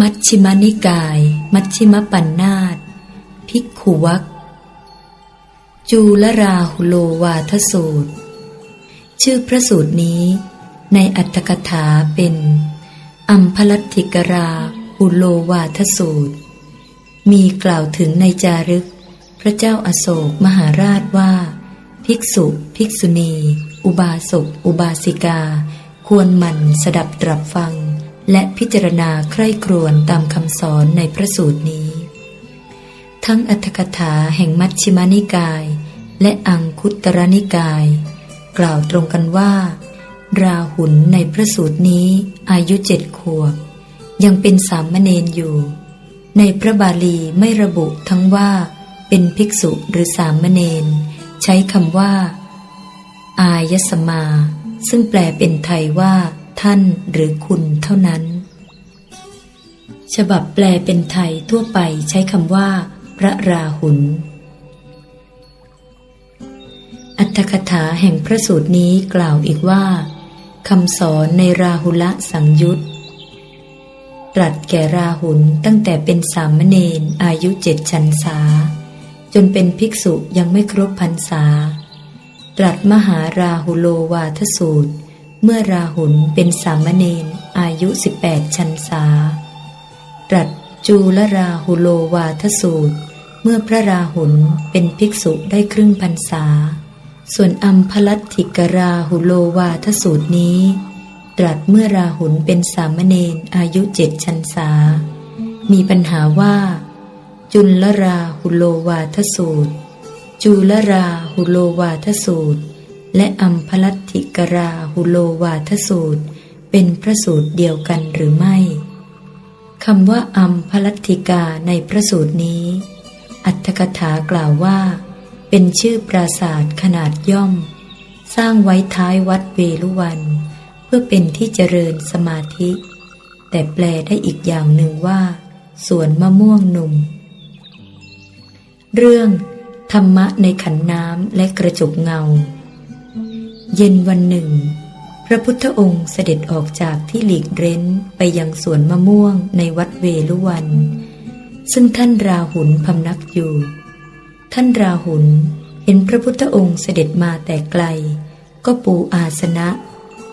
มัชฌิมานิกาย มัชฌิมปัญนาตภิกขุวักจูลราหุโลวาทสูตร ชื่อพระสูตรนี้ ในอัตถกถาเป็น อัมพลัตถิกราหุโลวาทสูตร มีกล่าวถึงในจารึก พระเจ้าอาโศกมหาราชว่า ภิกษุ ภิกษุณี อุบาสกอุบาสิกา ควรหมั่นสดับตรับฟัง และพิจารณาใคร่ครวญตามคำสอนในพระสูตรนี้ ทั้งอัตถกถาแห่งมัชฌิมานิกาย และอังคุตรนิกาย กล่าวตรงกันว่า ราหุลในพระสูตรนี้อายุเจ็ดขวบ ยังเป็นสามเณรอยู่ ในพระบาลีไม่ระบุทั้งว่าเป็นภิกษุหรือสามเณรใช้คำว่า อายสมา ซึ่งแปลเป็นไทยว่า ท่านหรือคุณเท่านั้น ฉบับแปลเป็นไทยทั่วไปใช้คำว่า พระราหุลอัตถกถาแห่งพระสูตรนี้กล่าวอีกว่าคำสอนในราหุละสังยุตตรัสแก่ราหุลตั้งแต่เป็นสามเณรอายุเจ็ดชันษา จนเป็นภิกษุยังไม่ครบพรรษา ตรัสมหาราหุโลวาทสูตร เมื่อราหุลเป็นสามเณรอายุสิบแปดชันษา ตรัสจูลราหุโลวาทสูตร เมื่อพระราหุลเป็นภิกษุได้ครึ่งพรรษา ส่วนอัมพลัตถิกราหุโลวาทสูตรนี้ ตรัสเมื่อราหุลเป็นสามเณรอายุเจ็ดชันษา มีปัญหาว่า จุลราหุโลวาทสูตร จูลราหุโลวาทสูตร และอัมพลัตถิกราหุโลวาทสูตร เป็นพระสูตรเดียวกันหรือไม่คำว่าอัมพลัตถิกาในพระสูตรนี้ อัตถกถากล่าวว่า เป็นชื่อปราสาทขนาดย่อม สร้างไว้ท้ายวัดเวลุวัน เพื่อเป็นที่เจริญสมาธิ แต่แปลได้อีกอย่างหนึ่งว่าสวนมะม่วงหนุ่ม เรื่อง ธรรมะในขันน้ำและกระจกเงา เย็นวันหนึ่ง พระพุทธองค์เสด็จออกจากที่หลีกเร้นไปยังสวนมะม่วงในวัดเวลุวัน ซึ่งท่านราหุลพำนักอยู่ ท่านราหุลเห็นพระพุทธองค์เสด็จมาแต่ไกล ก็ปูอาสนะ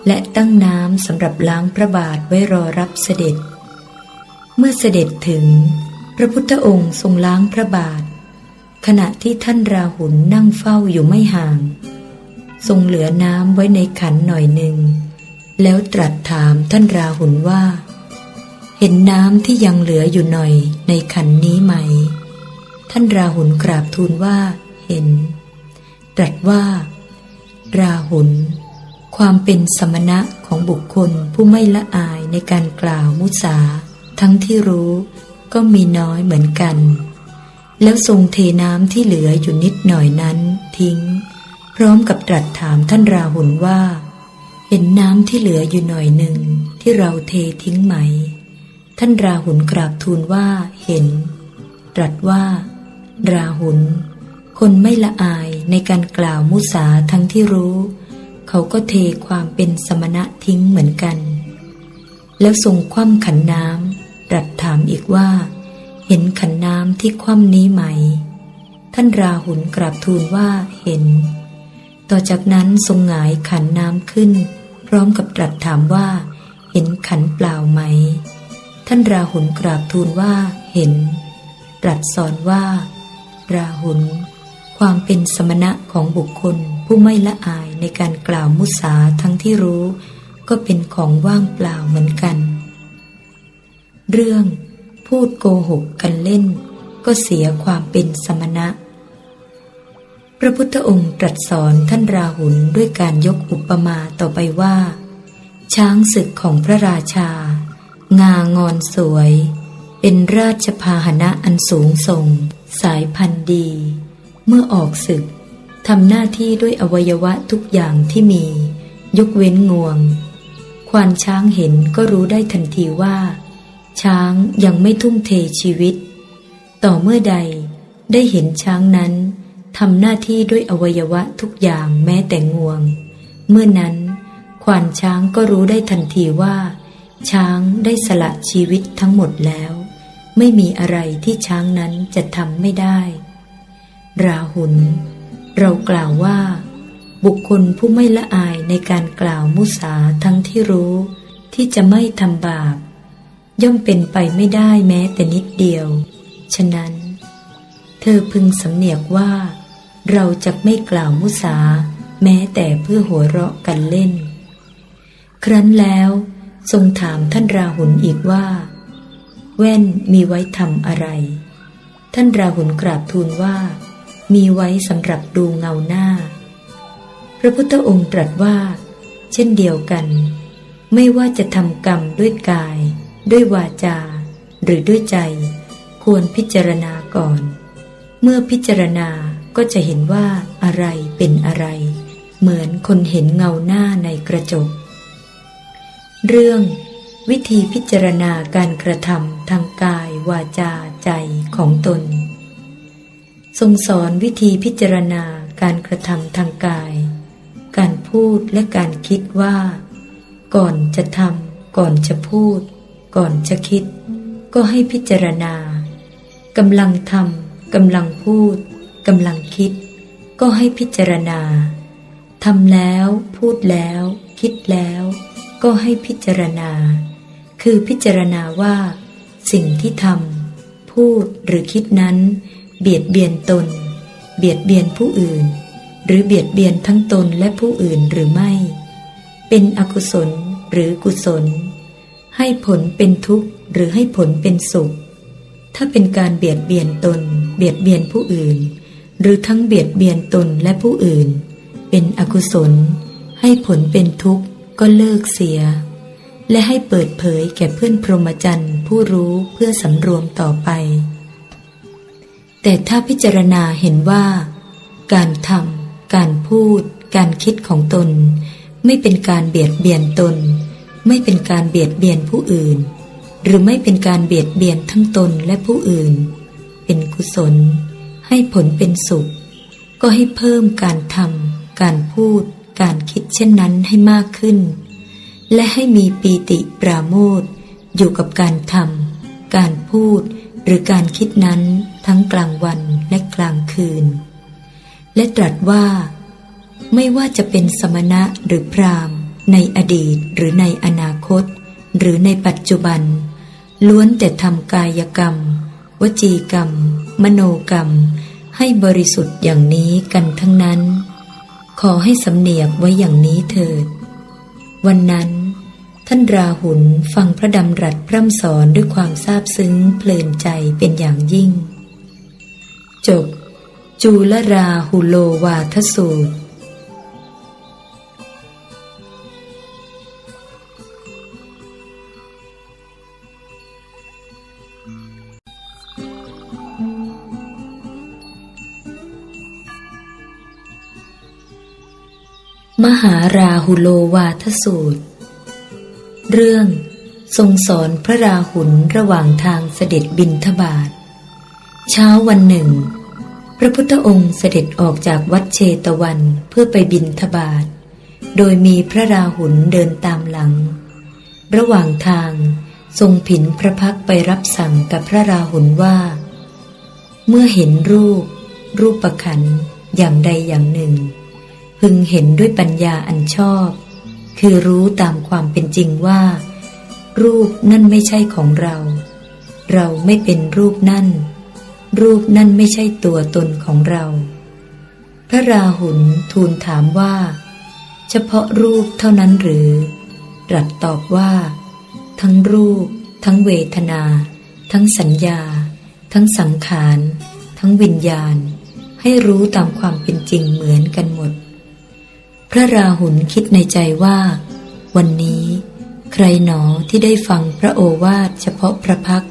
และตั้งน้ำสำหรับล้างพระบาทไว้รอรับเสด็จ เมื่อเสด็จถึง พระพุทธองค์ทรงล้างพระบาท ขณะที่ท่านราหุลนั่งเฝ้าอยู่ไม่ห่าง ทรงเหลือน้ำไว้ในขันหน่อยหนึ่ง แล้วตรัสถามท่านราหุลว่า เห็นน้ำที่ยังเหลืออยู่หน่อยในขันนี้ไหม ท่านราหุลกราบทูลว่า เห็น ตรัสว่า ราหุลความเป็นสมณะของบุคคลผู้ไม่ละอายในการกล่าวมุสา ทั้งที่รู้ก็มีน้อยเหมือนกัน แล้วทรงเทน้ำที่เหลืออยู่นิดหน่อยนั้นทิ้ง พร้อมกับตรัสถามท่านราหุลว่า เห็นน้ำที่เหลืออยู่หน่อยหนึ่งที่เราเททิ้งไหม ท่านราหุลกราบทูลว่าเห็น ตรัสว่า ราหุลคนไม่ละอายในการกล่าวมุสาทั้งที่รู้ เขาก็เทความเป็นสมณะทิ้งเหมือนกัน แล้วทรงคว่ำขันน้ำตรัสถามอีกว่า เห็นขันน้ำที่คว่ำนี้ไหม ท่านราหุลกราบทูลว่าเห็น ต่อจากนั้นทรงหงายขันน้ำขึ้น พร้อมกับตรัสถามว่า เห็นขันเปล่าไหม ท่านราหุลกราบทูลว่าเห็น ตรัสสอนว่า ราหุลความเป็นสมณะของบุคคลผู้ไม่ละอายในการกล่าวมุสาทั้งที่รู้ ก็เป็นของว่างเปล่าเหมือนกัน เรื่องพูดโกหกกันเล่น ก็เสียความเป็นสมณะ ระพุทธองค์ตรัสสอนท่านราหุลด้วยการยกอุปมาต่อไปว่า ช้างศึกของพระราชา งางอนสวย เป็นราชพาหนะอันสูงส่ง สายพันธุ์ดี เมื่อออกศึกทำหน้าที่ด้วยอวัยวะทุกอย่างที่มี ยกเว้นงวง ควานช้างเห็นก็รู้ได้ทันทีว่า ช้างยังไม่ทุ่มเทชีวิต ต่อเมื่อใดได้เห็นช้างนั้น ทำหน้าที่ด้วยอวัยวะทุกอย่างแม้แต่งวง เมื่อนั้น ควานช้างก็รู้ได้ทันทีว่า ช้างได้สละชีวิตทั้งหมดแล้ว ไม่มีอะไรที่ช้างนั้นจะทำไม่ได้ ราหุลเรากล่าวว่า บุคคลผู้ไม่ละอายในการกล่าวมุสาทั้งที่รู้ ที่จะไม่ทำบาป ย่อมเป็นไปไม่ได้แม้แต่นิดเดียว ฉะนั้น เธอพึงสำเนียกว่า เราจะไม่กล่าวมุสา แม้แต่เพื่อหัวเราะกันเล่น ครั้นแล้วทรงถามท่านราหุลอีกว่า แว่นมีไว้ทำอะไร ท่านราหุลกราบทูลว่า มีไว้สำหรับดูเงาหน้า พระพุทธองค์ตรัสว่า เช่นเดียวกัน ไม่ว่าจะทำกรรมด้วยกาย ด้วยวาจา หรือด้วยใจ ควรพิจารณาก่อน เมื่อพิจารณา ก็จะเห็นว่าอะไรเป็นอะไร เหมือนคนเห็นเงาหน้าในกระจก เรื่อง วิธีพิจารณาการกระทำทางกายวาจาใจของตน ทรงสอนวิธีพิจารณาการกระทำทางกาย การพูดและการคิดว่า ก่อนจะทำก่อนจะพูด ก่อนจะคิด ก็ให้พิจารณากำลังทำกำลังพูด กำลังคิด ก็ให้พิจารณาทำแล้ว พูดแล้ว คิดแล้ว ก็ให้พิจารณา คือพิจารณาว่า สิ่งที่ทำพูดหรือคิดนั้น เบียดเบียนตน เบียดเบียนผู้อื่น หรือเบียดเบียนทั้งตนและผู้อื่นหรือไม่ เป็นอกุศลหรือกุศล ให้ผลเป็นทุกข์หรือให้ผลเป็นสุข ถ้าเป็นการเบียดเบียนตน เบียดเบียนผู้อื่น หรือทั้งเบียดเบียนตนและผู้อื่น เป็นอกุศล ให้ผลเป็นทุกข์ก็เลิกเสีย และให้เปิดเผยแก่เพื่อนพรหมจรรย์ผู้รู้เพื่อสำรวมต่อไป แต่ถ้าพิจารณาเห็นว่า การทำการพูด การคิดของตน ไม่เป็นการเบียดเบียนตน ไม่เป็นการเบียดเบียนผู้อื่น หรือไม่เป็นการเบียดเบียนทั้งตนและผู้อื่น เป็นกุศล ให้ผลเป็นสุข ก็ให้เพิ่มการทำการพูด การคิดเช่นนั้นให้มากขึ้น และให้มีปีติปราโมทอยู่กับการทำการพูดหรือการคิดนั้นทั้งกลางวันและกลางคืน และตรัสว่า ไม่ว่าจะเป็นสมณะหรือพราหมณ์ ในอดีตหรือในอนาคต หรือในปัจจุบัน ล้วนแต่ทำกายกรรม วจีกรรม มโนกรรม ให้บริสุทธิ์อย่างนี้กันทั้งนั้น ขอให้สำเนียกไว้อย่างนี้เถิด วันนั้น ท่านราหุลฟังพระดำรัสพร่ำสอนด้วยความซาบซึ้งเพลินใจเป็นอย่างยิ่ง จบ จูลราหุโลวาทสูตร มหาราหุโลวาทสูตร เรื่องทรงสอนพระราหุลระหว่างทางเสด็จบินทบาท เช้าวันหนึ่ง พระพุทธองค์เสด็จออกจากวัดเชตวันเพื่อไปบินทบาท โดยมีพระราหุลเดินตามหลัง ระหว่างทางทรงผินพระพักไปรับสั่งกับพระราหุลว่า เมื่อเห็นรูป รูปประขันอย่างใดอย่างหนึ่ง พึงเห็นด้วยปัญญาอันชอบ คือรู้ตามความเป็นจริงว่า รูปนั่นไม่ใช่ของเรา เราไม่เป็นรูปนั่น รูปนั่นไม่ใช่ตัวตนของเรา พระราหุลทูลถามว่า เฉพาะรูปเท่านั้นหรือตรัสตอบว่า ทั้งรูป ทั้งเวทนา ทั้งสัญญา ทั้งสังขาร ทั้งวิญญาณ ให้รู้ตามความเป็นจริงเหมือนกันหมด พระราหุลคิดในใจว่า วันนี้ใครหนอที่ได้ฟังพระโอวาทเฉพาะพระพัก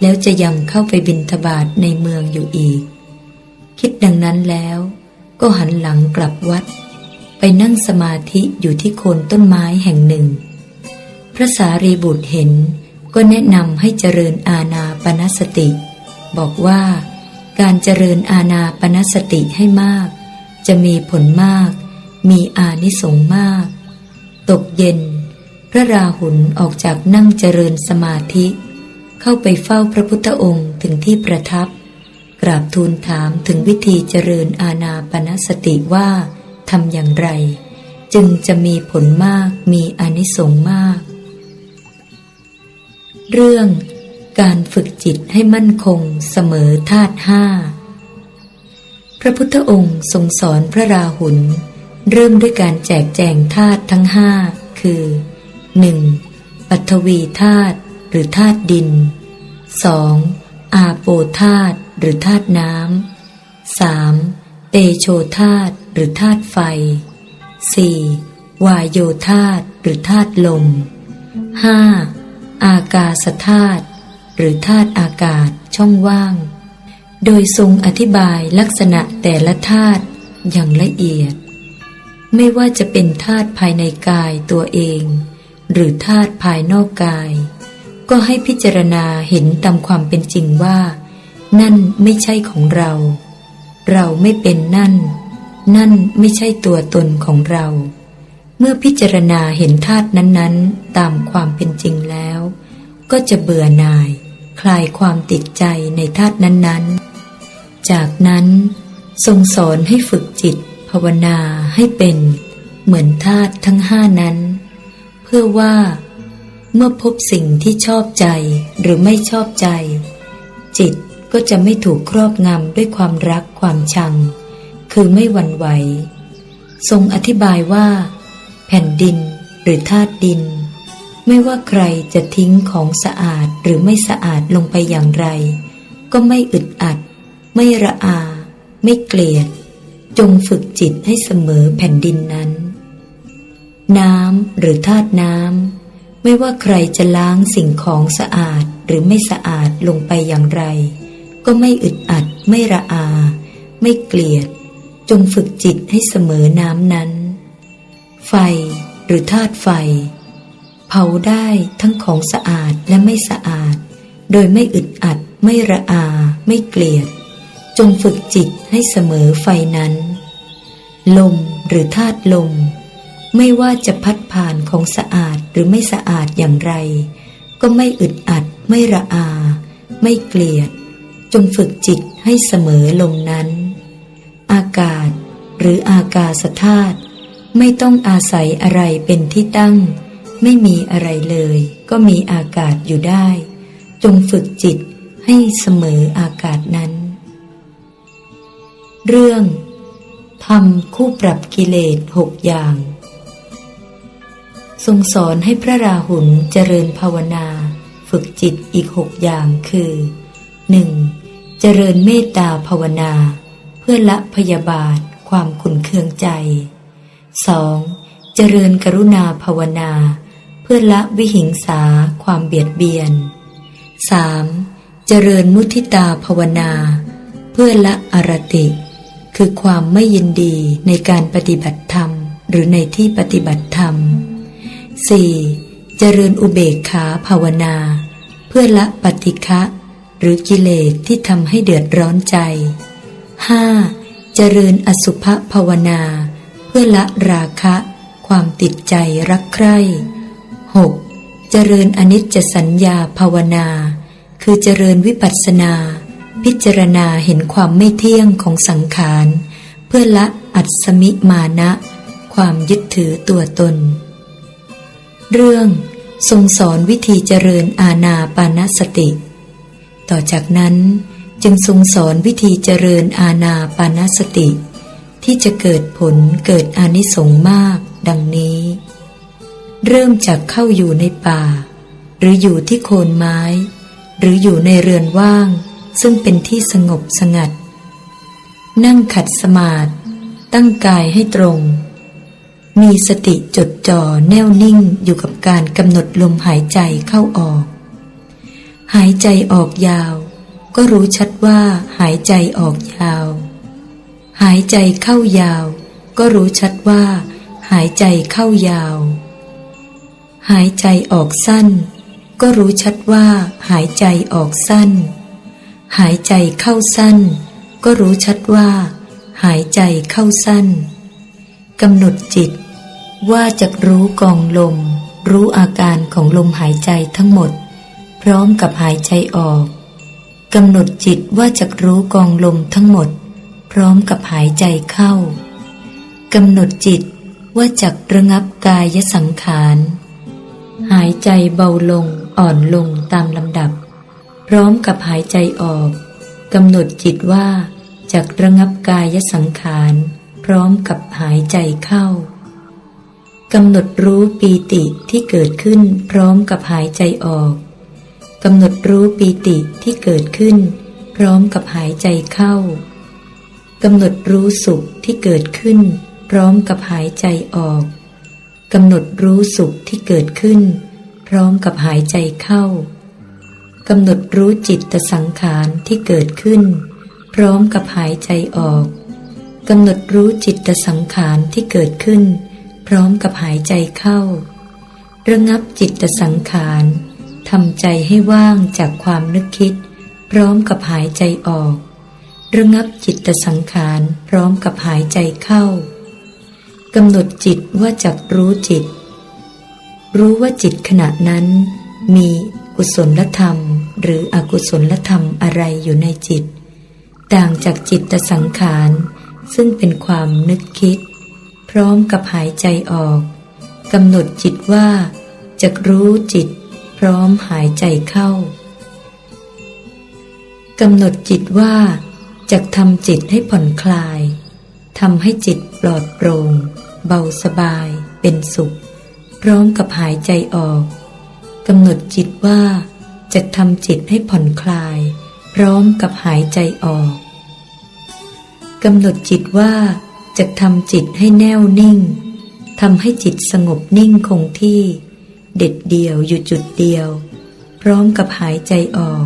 แล้วจะยังเข้าไปบินทบาทในเมืองอยู่อีก คิดดังนั้นแล้วก็หันหลังกลับวัด ไปนั่งสมาธิอยู่ที่โคนต้นไม้แห่งหนึ่ง พระสารีบุตรเห็นก็แนะนำให้เจริญอาณาปณสติ บอกว่าการเจริญอาณาปณสติให้มาก จะมีผลมาก มีอานิสงส์มาก ตกเย็น พระราหุลออกจากนั่งเจริญสมาธิ เข้าไปเฝ้าพระพุทธองค์ถึงที่ประทับ กราบทูลถามถึงวิธีเจริญอาณาปณสติว่าทำอย่างไร จึงจะมีผลมากมีอานิสงส์มาก เรื่องการฝึกจิตให้มั่นคงเสมอธาตุห้า พระพุทธองค์ทรงสอนพระราหุล เริ่มด้วยการแจกแจงธาตุทั้งห้าคือ 1. ปัทวีธาตุหรือธาตุดิน 2. อาโปธาตุหรือธาตุน้ำ 3. เตโชธาตุหรือธาตุไฟ 4. วายโยธาตุหรือธาตุลม 5. อากาศธาตุหรือธาตุอากาศช่องว่าง โดยทรงอธิบายลักษณะแต่ละธาตุอย่างละเอียด ไม่ว่าจะเป็นธาตุภายในกายตัวเอง หรือธาตุภายนอกกาย ก็ให้พิจารณาเห็นตามความเป็นจริงว่า นั่นไม่ใช่ของเรา เราไม่เป็นนั่น นั่นไม่ใช่ตัวตนของเรา เมื่อพิจารณาเห็นธาตุนั้นๆ ตามความเป็นจริงแล้ว ก็จะเบื่อหน่าย คลายความติดใจในธาตุนั้นๆ จากนั้น ทรงสอนให้ฝึกจิตาวนาให้เป็นเหมือนธาตุทั้งห้านั้น เพื่อว่า เมื่อพบสิ่งที่ชอบใจหรือไม่ชอบใจ จิตก็จะไม่ถูกครอบงำด้วยความรักความชัง คือไม่หวั่นไหว ทรงอธิบายว่า แผ่นดินหรือธาตุดิน ไม่ว่าใครจะทิ้งของสะอาดหรือไม่สะอาดลงไปอย่างไร ก็ไม่อึดอัด ไม่ระอา ไม่เกลียด จงฝึกจิตให้เสมอแผ่นดินนั้น น้ำหรือธาตุน้ำไม่ว่าใครจะล้างสิ่งของสะอาดหรือไม่สะอาดลงไปอย่างไร ก็ไม่อึดอัดไม่ระอา ไม่เกลียด จงฝึกจิตให้เสมอน้ำนั้น ไฟหรือธาตุไฟ เผาได้ทั้งของสะอาดและไม่สะอาด โดยไม่อึดอัด ไม่ระอา ไม่เกลียด จงฝึกจิตให้เสมอไฟนั้น ลมหรือธาตุลม ไม่ว่าจะพัดผ่านของสะอาดหรือไม่สะอาดอย่างไร ก็ไม่อึดอัด ไม่ระอา ไม่เกลียด จงฝึกจิตให้เสมอลมนั้น อากาศหรืออากาศธาตุไม่ต้องอาศัยอะไรเป็นที่ตั้ง ไม่มีอะไรเลย ก็มีอากาศอยู่ได้ จงฝึกจิตให้เสมออากาศนั้น เรื่องทำคู่ปรับกิเลสหกอย่าง ทรงสอนให้พระราหุลเจริญภาวนา ฝึกจิตอีกหกอย่างคือ 1. เจริญเมตตาภาวนา เพื่อละพยาบาทความขุนเคืองใจ 2. เจริญกรุณาภาวนา เพื่อละวิหิงสาความเบียดเบียน 3. เจริญมุทิตาภาวนา เพื่อละอรติ คือความไม่ยินดีในการปฏิบัติธรรม หรือในที่ปฏิบัติธรรม 4. เจริญอุเบกขาภาวนา เพื่อละปฏิฆะหรือกิเลสที่ทำให้เดือดร้อนใจ 5. เจริญอสุภภาวนา เพื่อละราคะ ความติดใจรักใคร่ 6. เจริญอนิจจสัญญาภาวนา คือเจริญวิปัสสนา พิจารณาเห็นความไม่เที่ยงของสังขาร เพื่อละอัศมิมานะ ความยึดถือตัวตน เรื่องทรงสอนวิธีเจริญอาณาปานสติ ต่อจากนั้นจึงทรงสอนวิธีเจริญอาณาปานสติ ที่จะเกิดผลเกิดอนิสงส์มากดังนี้ เริ่มจากเข้าอยู่ในป่า หรืออยู่ที่โคนไม้ หรืออยู่ในเรือนว่าง ซึ่งเป็นที่สงบสงัด นั่งขัดสมาธิตั้งกายให้ตรง มีสติจดจ่อแน่วนิ่งอยู่กับการกำหนดลมหายใจเข้าออก หายใจออกยาว ก็รู้ชัดว่าหายใจออกยาว หายใจเข้ายาว ก็รู้ชัดว่า หายใจเข้ายาว หายใจออกสั้นก็รู้ชัดว่าหายใจออกสั้น หายใจเข้าสั้น ก็รู้ชัดว่า หายใจเข้าสั้นกำหนดจิต ว่าจะรู้กองลม รู้อาการของลมหายใจทั้งหมด พร้อมกับหายใจออกกำหนดจิตว่าจะรู้กองลมทั้งหมด พร้อมกับหายใจเข้ากำหนดจิตว่าจักระงับกายสังขาร หายใจเบาลงอ่อนลงตามลำดับ พร้อมกับหายใจออกกำหนดจิตว่าจักระงับกายสังขาร พร้อมกับหายใจเข้ากำหนดรู้ปีติที่เกิดขึ้นพร้อมกับหายใจออกกำหนดรู้ปีติที่เกิดขึ้น พร้อมกับหายใจเข้ากำหนดรู้สุขที่เกิดขึ้น พร้อมกับหายใจออกกำหนดรู้สุขที่เกิดขึ้น พร้อมกับหายใจเข้า กำหนดรู้จิตตสังขารที่เกิดขึ้น พร้อมกับหายใจออกกำหนดรู้จิตตสังขารที่เกิดขึ้น พร้อมกับหายใจเข้า ระงับจิตตสังขารทำใจให้ว่างจากความนึกคิด พร้อมกับหายใจออก ระงับจิตตสังขารพร้อมกับหายใจเข้ากำหนดจิตว่าจักรู้จิต รู้ว่าจิตขณะนั้นมี กุศลธรรม หรืออกุศลธรรมอะไรอยู่ในจิต ต่างจากจิตตสังขาร ซึ่งเป็นความนึกคิด พร้อมกับหายใจออกกำหนดจิตว่าจะรู้จิต พร้อมหายใจเข้ากำหนดจิตว่าจะทำจิตให้ผ่อนคลายทำให้จิตปลอดโปร่ง เบาสบาย เป็นสุข พร้อมกับหายใจออก กำหนดจิตว่าจะทำจิตให้ผ่อนคลาย พร้อมกับหายใจออกกำหนดจิตว่าจะทำจิตให้แน่วนิ่งทำให้จิตสงบนิ่งคงที่ เด็ดเดี่ยวอยู่จุดเดียว พร้อมกับหายใจออก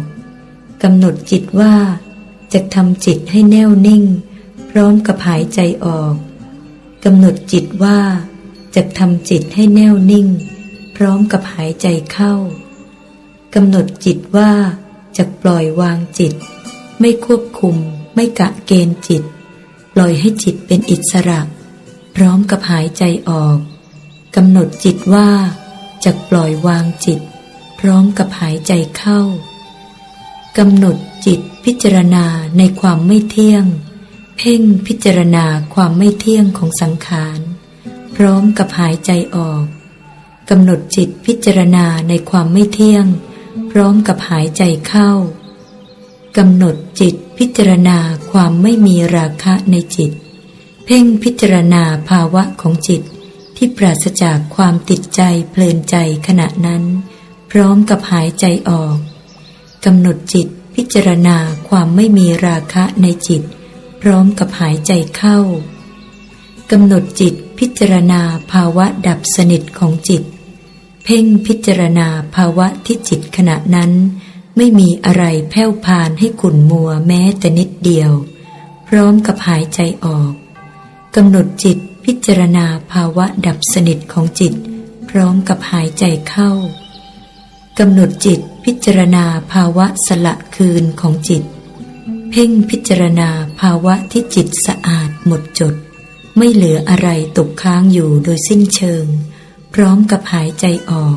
กำหนดจิตว่าจะทำจิตให้แน่วนิ่ง พร้อมกับหายใจออกกำหนดจิตว่าจะทำจิตให้แน่วนิ่ง ร้อมกับหายใจเข้ากำหนดจิตว่าจะปล่อยวางจิต ไม่ควบคุม ไม่กะเกณฑ์จิต ปล่อยให้จิตเป็นอิสระ พร้อมกับหายใจออกกำหนดจิตว่าจะปล่อยวางจิต พร้อมกับหายใจเข้ากำหนดจิตพิจารณาในความไม่เที่ยง เพ่งพิจารณาความไม่เที่ยงของสังขาร พร้อมกับหายใจออก กำหนดจิตพิจารณาในความไม่เที่ยง พร้อมกับหายใจเข้ากำหนดจิตพิจารณาความไม่มีราคะในจิต เพ่งพิจารณาภาวะของจิต ที่ปราศจากความติดใจเพลินใจขณะนั้น พร้อมกับหายใจออกกำหนดจิตพิจารณาความไม่มีราคะในจิต พร้อมกับหายใจเข้ากำหนดจิตพิจารณาภาวะดับสนิทของจิต พ่งพิจารณาภาวะที่จิตขณะนั้น ไม่มีอะไรแผ่วพานให้ขุ่นมัวแม้แต่นิดเดียว พร้อมกับหายใจออกกำหนดจิตพิจารณาภาวะดับสนิทของจิต พร้อมกับหายใจเข้ากำหนดจิตพิจารณาภาวะสละคืนของจิต เพ่งพิจารณาภาวะที่จิตสะอาดหมดจด ไม่เหลืออะไรตกค้างอยู่โดยสิ้นเชิง พร้อมกับหายใจออก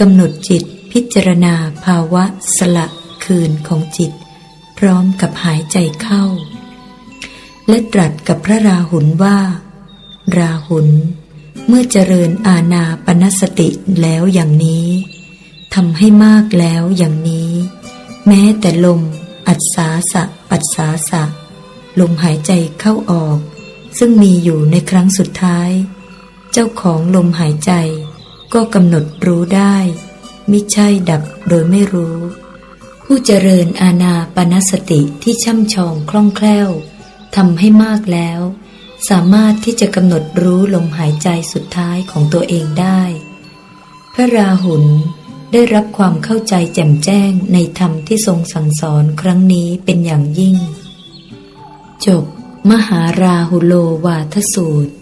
กำหนดจิตพิจารณาภาวะสละคืนของจิต พร้อมกับหายใจเข้า และตรัสกับพระราหุลว่า ราหุลเมื่อเจริญอาณาปณสติแล้วอย่างนี้ทำให้มากแล้วอย่างนี้ แม้แต่ลม อัศาสะ ปัสสาสะ ลมหายใจเข้าออก ซึ่งมีอยู่ในครั้งสุดท้าย เจ้าของลมหายใจ ก็กำหนดรู้ได้มิใช่ดับโดยไม่รู้ ผู้เจริญอาณาปณสติที่ช่ำชองคล่องแคล่วทำให้มากแล้ว สามารถที่จะกำหนดรู้ลมหายใจสุดท้ายของตัวเองได้ พระราหุลได้รับความเข้าใจแจ่มแจ้งในธรรมที่ทรงสั่งสอนครั้งนี้เป็นอย่างยิ่ง จบ มหาราหุโลวาทสูตร